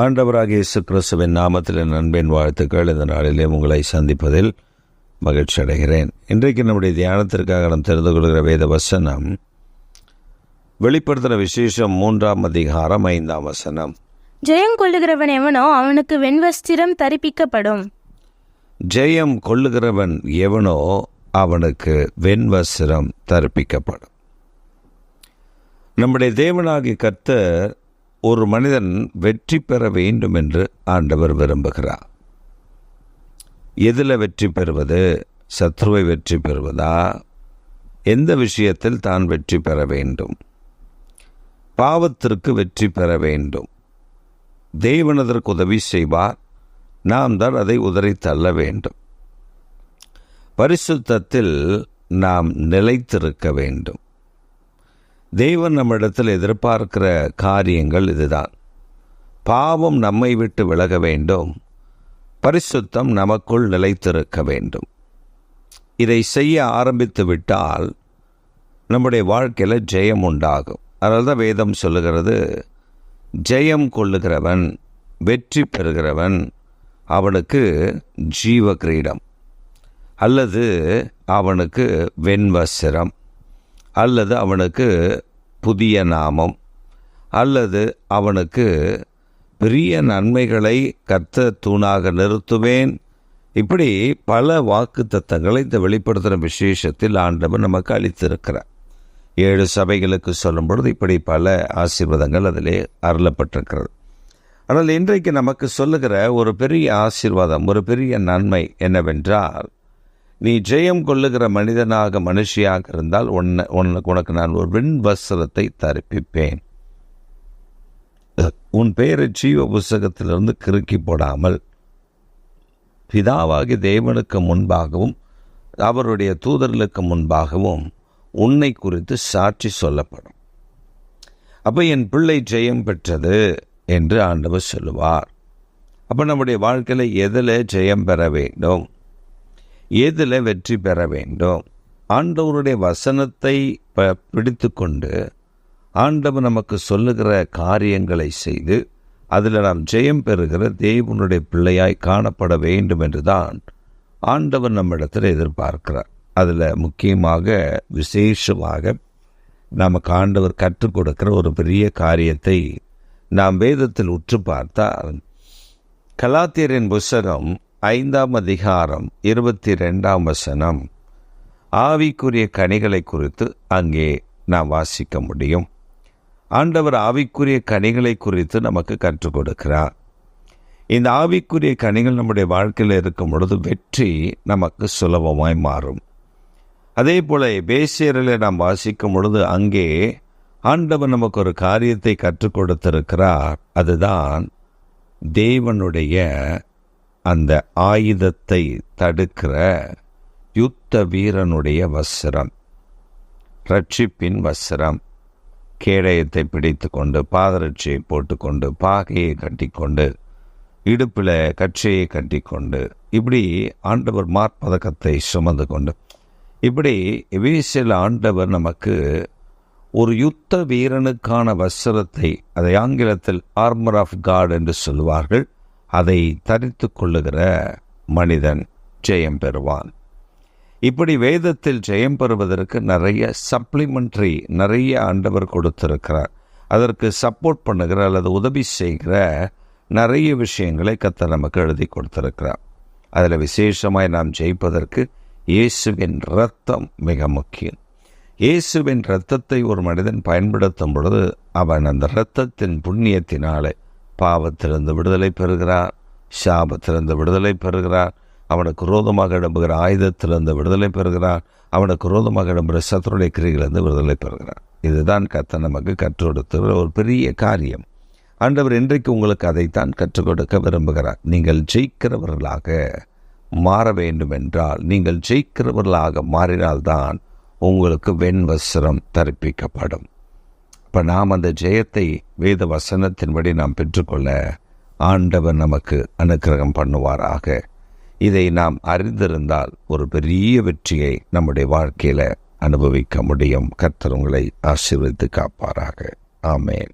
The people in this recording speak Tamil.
ஆண்டவராக இயேசு கிறிஸ்துவின் நாமத்தில் அன்பின் வாழ்த்துக்கள். இந்த நாளிலே உங்களை சந்திப்பதில் மகிழ்ச்சி அடைகிறேன். இன்றைக்கு நம்முடைய தியானத்திற்காக நாம் தெரிந்து கொள்கிற வேத வசனம் வெளிப்படுத்தின விசேஷம் மூன்றாம் அதிகாரம் ஐந்தாம் வசனம். ஜெயம் கொள்ளுகிறவன் எவனோ அவனுக்கு வெண்வஸ்திரம் தரிப்பிக்கப்படும். ஜெயம் கொள்ளுகிறவன் எவனோ அவனுக்கு வெண்வஸ்திரம் தற்பிக்கப்படும் நம்முடைய தேவனாகி கர்த்தர் ஒரு மனிதன் வெற்றி பெற வேண்டும் என்று ஆண்டவர் விரும்புகிறார். எதில் வெற்றி பெறுவது? சத்ருவை வெற்றி பெறுவதா? எந்த விஷயத்தில் தான் வெற்றி பெற வேண்டும்? பாவத்திற்கு வெற்றி பெற வேண்டும். தேவன் அதற்கு உதவி செய்வார். நாம் தான் அதை உதறி தள்ள வேண்டும். பரிசுத்தத்தில் நாம் நிலைத்திருக்க வேண்டும். தெய்வம் நம்மிடத்தில் எதிர்பார்க்கிற காரியங்கள் இதுதான். பாவம் நம்மை விட்டு விலக வேண்டும். பரிசுத்தம் நமக்குள் நிலைத்திருக்க வேண்டும். இதை செய்ய ஆரம்பித்து விட்டால் நம்முடைய வாழ்க்கையில் ஜெயம் உண்டாகும். அதனால தான் வேதம் சொல்லுகிறது ஜெயம் கொள்ளுகிறவன் வெற்றி பெறுகிறவன் அவனுக்கு ஜீவ கிரீடம் அல்லது அவனுக்கு வெண்வசிரம் அல்லது அவனுக்கு புதிய நாமம் அல்லது அவனுக்கு பெரிய நன்மைகளை கத்த தூணாக நிறுத்துவேன். இப்படி பல வாக்கு தத்தங்களை இந்த வெளிப்படுத்துகிற விசேஷத்தில் ஆண்டவர் நமக்கு அளித்திருக்கிறார். ஏழு சபைகளுக்கு சொல்லும் பொழுது இப்படி பல ஆசீர்வாதங்கள் அதிலே அருளப்பட்டிருக்கிறது. ஆனால் இன்றைக்கு நமக்கு சொல்லுகிற ஒரு பெரிய ஆசீர்வாதம் ஒரு பெரிய நன்மை என்னவென்றால் நீ ஜெயம் கொள்ளுகிற மனிதனாக மனுஷியாக இருந்தால் உன்னை உனக்கு உனக்கு நான் ஒரு வெண் வஸ்திரத்தை தரிப்பிப்பேன். உன் பெயரை ஜீவ புஸ்தகத்திலிருந்து கிறுக்கி போடாமல் பிதாவாகி தேவனுக்கு முன்பாகவும் அவருடைய தூதர்களுக்கு முன்பாகவும் உன்னை குறித்து சாட்சி சொல்லப்படும். அப்போ என் பிள்ளை ஜெயம் பெற்றது என்று ஆண்டவர் சொல்லுவார். அப்போ நம்முடைய வாழ்க்கையில் எதில் ஜெயம் பெற வேண்டும்? எதில் வெற்றி பெற வேண்டும்? ஆண்டவருடைய வசனத்தை ப பிடித்து கொண்டு ஆண்டவர் நமக்கு சொல்லுகிற காரியங்களை செய்து அதில் நாம் ஜெயம் பெறுகிற தேவனுடைய பிள்ளையாய் காணப்பட வேண்டும் என்று தான் ஆண்டவர் நம்மிடத்தில் எதிர்பார்க்கிறார். அதில் முக்கியமாக விசேஷமாக நமக்கு ஆண்டவர் கற்றுக் கொடுக்கிற ஒரு பெரிய காரியத்தை நாம் வேதத்தில் உற்று பார்த்தால் கலாத்தியரின் புஸ்தகம் ஐந்தாம் அதிகாரம் இருபத்தி ரெண்டாம் வசனம். ஆவிக்குரிய கனிகளை குறித்து அங்கே நாம் வாசிக்க முடியும். ஆண்டவர் ஆவிக்குரிய கனிகளை குறித்து நமக்கு கற்றுக் கொடுக்கிறார். இந்த ஆவிக்குரிய கனிகள் நம்முடைய வாழ்க்கையில் இருக்கும் பொழுது வெற்றி நமக்கு சுலபமாய் மாறும். அதே போல பேசியரில் நாம் வாசிக்கும் பொழுது அங்கே ஆண்டவர் நமக்கு ஒரு காரியத்தை கற்றுக் கொடுத்திருக்கிறார். அதுதான் தேவனுடைய அந்த ஆயுதத்தை தடுக்கிற யுத்த வீரனுடைய வஸ்திரம் ரட்சிப்பின் வஸ்திரம் கேடயத்தை பிடித்து கொண்டு பாதரட்சியை போட்டுக்கொண்டு பாகையை கட்டிக்கொண்டு இடுப்பில் கட்சியை கட்டிக்கொண்டு இப்படி ஆண்டவர் மார்பதக்கத்தை சுமந்து கொண்டு. இப்படி வீசில் ஆண்டவர் நமக்கு ஒரு யுத்த வீரனுக்கான வஸ்திரத்தை அதை ஆங்கிலத்தில் ஆர்மர் ஆஃப் காட் என்று சொல்வார்கள் அதை தரித்து கொள்ளுகிற மனிதன் ஜெயம் பெறுவான். இப்படி வேதத்தில் ஜெயம் பெறுவதற்கு நிறைய சப்ளிமெண்ட்ரி நிறைய ஆண்டவர் கொடுத்திருக்கிறார். அதற்கு சப்போர்ட் பண்ணுகிற அல்லது உதவி செய்கிற நிறைய விஷயங்களை கத்த நமக்கு எழுதி கொடுத்திருக்கிறார். அதில் விசேஷமாய் நாம் ஜெயிப்பதற்கு இயேசுவின் ரத்தம் மிக முக்கியம். இயேசுவின் இரத்தத்தை ஒரு மனிதன் பயன்படுத்தும் பொழுது அவன் அந்த இரத்தத்தின் புண்ணியத்தினாலே பாவத்திலிருந்து விடுதலை பெறுகிறார் சாபத்திலிருந்து விடுதலை பெறுகிறார் அவனுக்கு ரோதமாக இடம்புகிற ஆயுதத்திலிருந்து விடுதலை பெறுகிறார் அவனுக்கு ரோதமாக இடம்புகிற சத்துருடைய கிரிகளிலிருந்து விடுதலை பெறுகிறார். இதுதான் கத்த நமக்கு கற்றுக் கொடுத்துகிற ஒரு பெரிய காரியம். ஆண்டவர் இன்றைக்கு உங்களுக்கு அதைத்தான் கற்றுக் கொடுக்க விரும்புகிறார். நீங்கள் ஜெயிக்கிறவர்களாக மாற வேண்டும் என்றால் நீங்கள் ஜெயிக்கிறவர்களாக மாறினால்தான் உங்களுக்கு வெண் தரிப்பிக்கப்படும். இப்போ நாம் அந்த ஜெயத்தை வேத வசனத்தின்படி நாம் பெற்றுக்கொள்ள ஆண்டவர் நமக்கு அனுக்கிரகம் பண்ணுவாராக. இதை நாம் அறிந்திருந்தால் ஒரு பெரிய வெற்றியை நம்முடைய வாழ்க்கையில் அனுபவிக்க முடியும். கர்த்தர் உங்களை ஆசீர்வதித்து காப்பாராக. ஆமேன்.